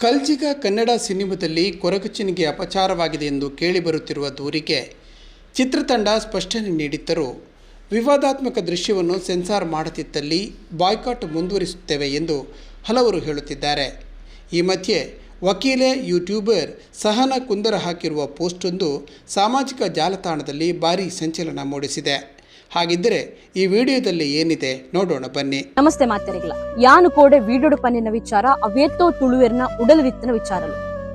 ಕಲ್ಜಿಗ ಕನ್ನಡ ಸಿನಿಮಾದಲ್ಲಿ ಕೊರಗಚ್ಚನಿಗೆ ಅಪಚಾರವಾಗಿದೆ ಎಂದು ಕೇಳಿಬರುತ್ತಿರುವ ದೂರಿಗೆ ಚಿತ್ರತಂಡ ಸ್ಪಷ್ಟನೆ ನೀಡಿದ್ದರೂ ವಿವಾದಾತ್ಮಕ ದೃಶ್ಯವನ್ನು ಸೆನ್ಸಾರ್ ಮಾಡುತ್ತಿದ್ದಲ್ಲಿ ಬಾಯ್ಕಾಟ್ ಮುಂದುವರಿಸುತ್ತೇವೆ ಎಂದು ಹಲವರು ಹೇಳುತ್ತಿದ್ದಾರೆ. ಈ ಮಧ್ಯೆ ವಕೀಲೆ, ಯೂಟ್ಯೂಬರ್ ಸಹನ ಕುಂದರ ಹಾಕಿರುವ ಪೋಸ್ಟೊಂದು ಸಾಮಾಜಿಕ ಜಾಲತಾಣದಲ್ಲಿ ಭಾರೀ ಸಂಚಲನ ಮೂಡಿಸಿದೆ. ಹಾಗಿದ್ದರೆ ಈ ವಿಡಿಯೋದಲ್ಲಿ ಏನಿದೆ ನೋಡೋಣ ಬನ್ನಿ. ನಮಸ್ತೆ ಮಾತೆರಿಗಳ ಯಾನು ಕೋಡೆ ವೀಡೋಡು ಪನ್ನಿನ ವಿಚಾರ ಅವೇತೋ ತುಳುವೆರ್ನ ಉಡಲ್ ವಿತ್ತನ ವಿಚಾರ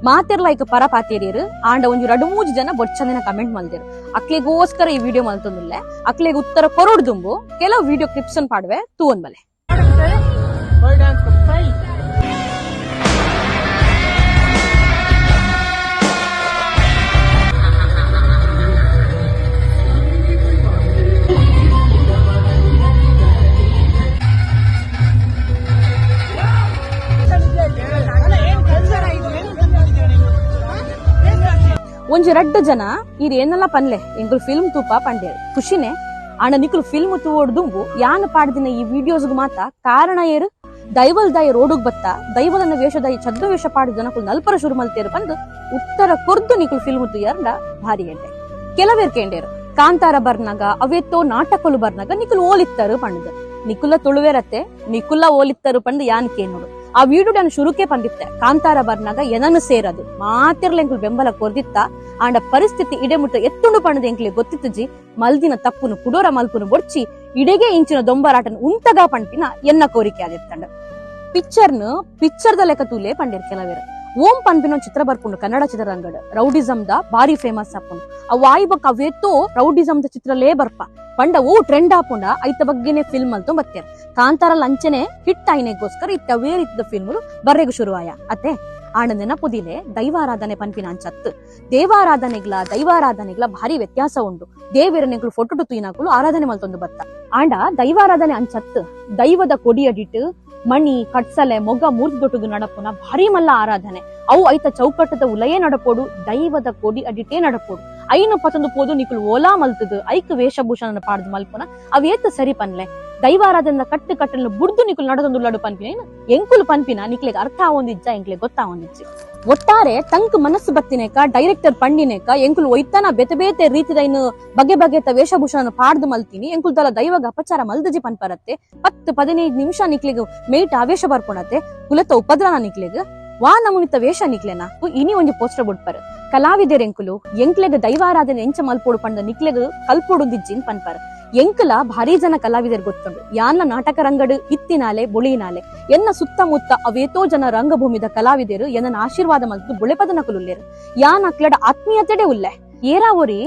ಮಾತೆರ್ಲ ಲೈಕ್ ಪರ ಪಾತೇರಿಯರು ಆಂಡ ಒಂದು ಎರಡು ಮೂರು ಜನ ಬೊಚ್ಚಂದಿನ ಕಮೆಂಟ್ ಮಲ್ದಿರು ಅಕ್ಲೆಗೋಸ್ಕರ ಈ ವಿಡಿಯೋ ಮಲ್ತಂದಿಲ್ಲ. ಅಕ್ಲೆಗ್ ಉತ್ತರ ಕೊರೊಡ್ದುಂಬು ಕೆಲವು ವಿಡಿಯೋ ಕ್ಲಿಪ್ಸ್ ಅನ್ ಪಾಡುವೆ ತೂವನ್ ಬಲೆ ಒಂಜಿ ರಡ್ಡು ಜನ ಇರ್ ಏನಲ್ಲ ಪನ್ಲೆ ಎಂಕುಲ್ ಫಿಲ್ಮ್ ತೂಪ ಪಂಡೇರು ಖುಷಿನೆ ಆಂಡ ನಿಕುಲು ಫಿಲ್ಮ್ ತೂವೊಡ್ದುಂಬು ಯಾನ್ ಪಾಡ್ದಿನ ಈ ವಿಡಿಯೋಸ್ಗು ಮಾತ ಕಾರಣ ಏರು? ದೈವಲ್ ದಾಯಿ ರೋಡುಗ್ ಬತ್ತ ದೈವಲನ ವೇಷದಾಯಿ ಛದ್ದ ವೇಷ ಪಾಡಿದ ಜನಕುಲ್ ನಲ್ಪರ ಶುರು ಮಲ್ತೇರು ಬಂದು ಉತ್ತರ ಕೊರ್ದು ನಿಕುಲ್ ಫಿಲ್ಮ್ ತೂಯರ್ಂಡ ಭಾರಿ ಎಂಡೆ. ಕೆಲವೇರ್ ಕೇಂಡೇರು, ಕಾಂತಾರ ಬರ್ನಾಗ, ಅವೆತ್ತೋ ನಾಟಕಲು ಬರ್ನಾಗ ನಿಕುಲ್ ಓಲಿತ್ತರು ಪಂಡದು. ನಿಕುಲ ತುಳುವೆರತ್ತೆ, ನಿಕುಲ ಓಲಿತ್ತರು ಪಂಡ್ ಯಾನ್ ಕೇನೋಡು ಆ ವಿಡಿಯೋ ನಾನು ಶುರುಕೆ ಬಂದಿತ್ತೆ. ಕಾಂತಾರ ಬರ್ನಾಗ ಎನನು ಸೇರದು. ಮಾತಿರ್ಲ ಎಂಕ್ಲು ಬೆಂಬಲ ಕೊರ್ದಿತ್ತ, ಆಂಡ ಪರಿಸ್ಥಿತಿ ಇಡೆಮುಟ್ಟ ಎತ್ತುಂಡು ಪಣದ ಎಂಕ್ಲೆ ಗೊತ್ತಿತ್ತು ಜಿ. ಮಲ್ದಿನ ತಪ್ಪುನು, ಕುಡೋರ ಮಲ್ಪುನು ಬೊಡ್ಚಿ, ಇಡೆಗೆ ಇಂಚಿನ ದೊಂಬರಾಟನ್ ಉಂತಗ ಪಂಟಿನ ಎನ್ನ ಕೋರಿಕೆ ಆಗಿರ್ತಂಡ ಪಿಕ್ಚರ್ನು ಪಿಕ್ಚರ್ದ ಲೆಕ್ಕ ತೂಲೆ ಪಂಡಿರ್ ಕೆಲವೇರ. ಓಂ ಪನ್ಪಿನ ಚಿತ್ರ ಬರ್ಪುಂಡು, ಕನ್ನಡ ಚಿತ್ರರಂಗಡ್ ರೌಡಿಸಮ್ ದ ಬಾರಿ ಫೇಮಸ್ ಆಪುಂಡು ಆ ವಾಯಿ ಬಕ್ ಅವೇತೋ ರೌಡಿಸಮ್ ದ ಚಿತ್ರಲೇ ಬರ್ಪ. ಪಂಡ ಓ ಟ್ರೆಂಡ್ ಆಪುಂಡ ಐತ ಬಗ್ಗೆನೆ ಫಿಲ್ಮ್ ಅಲ್ತು ಬತ್ತೇರ್ ಕಾಂತಾರ ಲಂಚನೆ ಹಿಟ್ ಆಯ್ನೆಗೋಸ್ಕರ ಇತ್ತ ವೇರ್ ಇತ್ತ ಫಿಲ್ಮ್ ಬರ್ರೆಗು ಶುರುವಾಯ. ಅತ್ತೆ, ಆಣ ನೆನಪುದಿಲೆ, ದೈವಾರಾಧನೆ ಪನ್ಪಿನ ಅಂಚತ್ತು. ದೇವಾರಾಧನೆಗ್ಲ, ದೈವಾರಾಧನೆಗ್ಲ ಭಾರಿ ವ್ಯತ್ಯಾಸ ಉಂಡು. ದೇವಿರನೆಗಳು ಫೋಟೋ ತುಯಿನಾಕುಲು ಆರಾಧನೆ ಮಲ್ತೊಂದು ಬತ್ತ ಆಂಡ ದೈವಾರಾಧನೆ ಅಂಚತ್ತು, ದೈವದ ಕೊಡಿಯಡಿಟ್ ಮಣಿ, ಕಟ್ಸಲೆ, ಮೊಗ ಮೂರ್ತಿದೊಟ್ಟುಗು ನಡಪುನ ಭಾರಿ ಮಲ್ಲ ಆರಾಧನೆ. ಅವು ಐತ ಚೌಕಟ್ಟದ ಉಲಯೇ ನಡಪೋಡು, ದೈವದ ಕೋಡಿ ಅಡಿಟೇ ನಡಪೋಡು. ಐನು ಪತಂದು ಪೋದು ನಿಕುಲು ಓಲಾ ಮಲ್ತದು, ಐಕ್ ವೇಷಭೂಷಣ ಪಾಡ್ದು ಮಲ್ಪುನ. ಅವೇತ ಸರಿ ಪನ್ಲೆ? ದೈವಾರಾಧನ ಕಟ್ಟು ಕಟ್ಟಲು ಬುಡ್ದು ನಿಕುಲು ಲಡು ಪನ್ಪಿನ ಏನು? ಎಂಕುಲು ಪನ್ಪಿನ? ನಿಕ್ಲೆಗ್ ಅರ್ಥ ಆವೊಂದಿಜ್ಜ ಎಂಕ್ಲೆ ಗೊತ್ತಾ ಒಂದಿಜ್ಜಿ ಒಟ್ಟಾರೆ ತಂಕ್ ಮನಸ್ಸು ಬತ್ತಿನೇಕ, ಡೈರೆಕ್ಟರ್ ಪಂಡಿನೇಕ ಎಂಕುಲು ಒಯ್ತನ ಬೇತೆ ಬೇತೆ ರೀತಿದ ಇನ್ನು ಬಗೆ ಬಗೆತ ವೇಷಭೂಷಣ ಪಾಡ್ದು ಮಲ್ತೀನಿ. ಎಂಕುಲ್ ತಲ ದೈವಗ ಅಪಚಾರ ಮಲ್ದಜಿ ಪನ್ಪರತ್ತೆ. ಹತ್ತು ಪದಿನೈದು ನಿಮಿಷ ನಿಕ್ಲೆಗ್ ಮೇಟ್ ಆವೇಶ ಬರ್ಕೊಳತ್ತೆ ಕುಲತ ಉಪದ್ರನ ನಿಕ್ಲೆಗ್. ವಾ ನಮುನಿತ ವೇಷ ನಿಕ್ಲೆನ? ಇನಿ ಒಂಜಿ ಪೋಸ್ಟರ್ ಬುಡ್ಪರ್. ಕಲಾವಿದರೆಂಕುಲು ಎಂಕ್ಲೆಗ್ ದೈವಾರಾಧನೆ ಎಂಚ ಮಲ್ಪೋಡು ಪಂಡ ನಿಕ್ಲೆಗ್ ಕಲ್ಪೋಡು ದಿಜ್ಜಿನ್ ಪನ್ಪರ್. ಎಂಕಲ ಭಾರಿ ಜನ ಕಲಾವಿದರ್ ಗೊತ್ತುಂಡು ಯಾನ್ಲ ನಾಟಕ ರಂಗಡು ಇತ್ತಿನಾಲೆ ಬೊಳಿನಾಲೆ, ಎನ್ನ ಸುತ್ತಮುತ್ತ ಅವೇತೋ ಜನ ರಂಗಭೂಮಿದ ಕಲಾವಿದರು ಎನ್ನ ಆಶೀರ್ವಾದ ಮಲ್ತು ಬುಳೆಪದನ ಕುಲುಲ್ಲೇರು. ಯಾನ್ ಅಕ್ಲಡ ಆತ್ಮೀಯತೆಡೆ ಉಲ್ಲೆ. ಏರಾವರಿ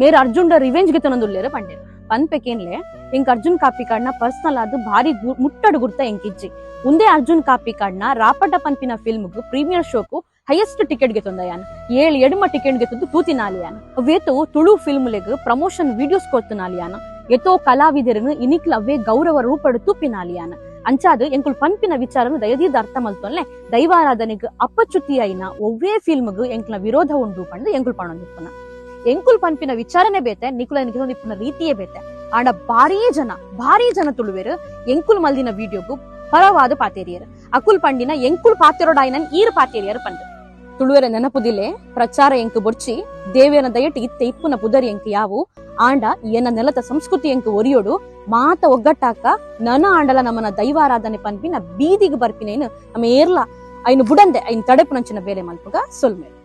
ಮೇರ ಅರ್ಜುನ್ ರಿವೆಂಜ್ಗೆ ತನೊಂದುಲ್ಲೇರು ಪಂಡೇರು. ಪನ್ಪೆಕೇನ್ಲೆ ಎಂಕ್ ಅರ್ಜುನ್ ಕಾಪಿ ಕಾರ್ಡ್ನ ಪರ್ಸನಲ್ ಆದ್ ಭಾರಿ ಮುಟ್ಟಡು ಗುರ್ತ ಎಂಕಿಜ್ಜಿ. ಉಂದೇ ಅರ್ಜುನ್ ಕಾಪಿ ಕಾರ್ಡ್ನ ರಾಪಟ ಪನ್ಪಿನ ಫಿಲ್ಮ್ಗೂ ಪ್ರೀಮಿಯರ್ ಶೋಕು ಹೈಯೆಸ್ಟ್ ಟಿಕೆಟ್ಗೆ ತೊಂದ ಯಾನ್. ಏಳು ಎಡಮ ಟಿಕೆಟ್ಗೆ ತಂದು ತೂತಿನಾಲಿ ಯಾನ್. ಅವೇತು ತುಳು ಫಿಲ್ಮ್ ಲೆಗ್ ಪ್ರಮೋಷನ್ ವಿಡಿಯೋಸ್ ಕೊಡ್ತನಾಲಿ ಯಾನ್. ಇನಿಕ್ಲ ಅವೇ ಗೌರವ ರೂಪಡು ತುಪ್ಪಿನಾಲಿ ಯಾನ್ ಅಂಚಾದು ಎಂಕುಲ್ ಪನ್ಪಿನ ವಿಚಾರನು ದಯದೀದ ಅರ್ಥ ಮಲ್ತೊನ್ಲೆ ದೈವಾರಾಧನೆಗ್ ಅಪ್ಪಚ್ಯುತಿ ಐನ ಒವ್ವೇ ಫಿಲ್ಮ್ಗ್ ಎಂಕ್ಲ ವಿರೋಧ ಉಂಡು ಪಂಡು ಎಂಕುಲ್ ಪಣೊಂದಿಪ್ಪುನ. ಎಂಕುಲ್ ಪನ್ಪಿನ ವಿಚಾರನೆ ಬೇತೆ ನಿಕುಲ ನಿಕುಲೊಂದಿಪ್ಪುನ ರೀತಿಯೇ ಬೇತೆ. ಆಂಡ ಭಾರೀ ಜನ ಭಾರೀ ಜನ ತುಳುವೆರು ಎಂಕುಲ್ ಮಲ್ದಿನ ವಿಡಿಯೋಗು ಪರವಾದ ಪಾತೇರಿಯರು. ಅಕುಲ್ ಪಂಡಿನ ಎಂಕುಲ್ ಪಾತೆರೊಡಾಯ್ನನ್ ಈರ್ ಪಾತೇರಿಯರು ಪಂಡು. ತುಳುವೆರ ನೆನಪುದಿಲೆ ಪ್ರಚಾರ ಎಂಕು ಬೊಡ್ಚಿ ದೇವೇನ ದಯಟಿ ಇತ್ತೆ ಪುದರಿ ಯಾವು ಆಂಡ ಎನ್ನ ನೆಲದ ಸಂಸ್ಕೃತಿ ಎಂಕು ಒರಿಯೋಡು, ಮಾತ ಒಗ್ಗಟ್ಟಾಕ ನನ ಆಂಡಲ ನಮ್ಮನ ದೈವಾರಾಧನೆ ಪನ್ಪಿನ ಬೀದಿಗೆ ಬರ್ಪಿನೇನು, ನಮ್ಮ ಏರ್ಲ, ಐನು ಬುಡಂದೆ, ಐನ್ ತಡೆಪುನಂಚಿನ ಬೇಲೆ ಮಲ್ಪುಗ ಸೊಲ್ಮೆ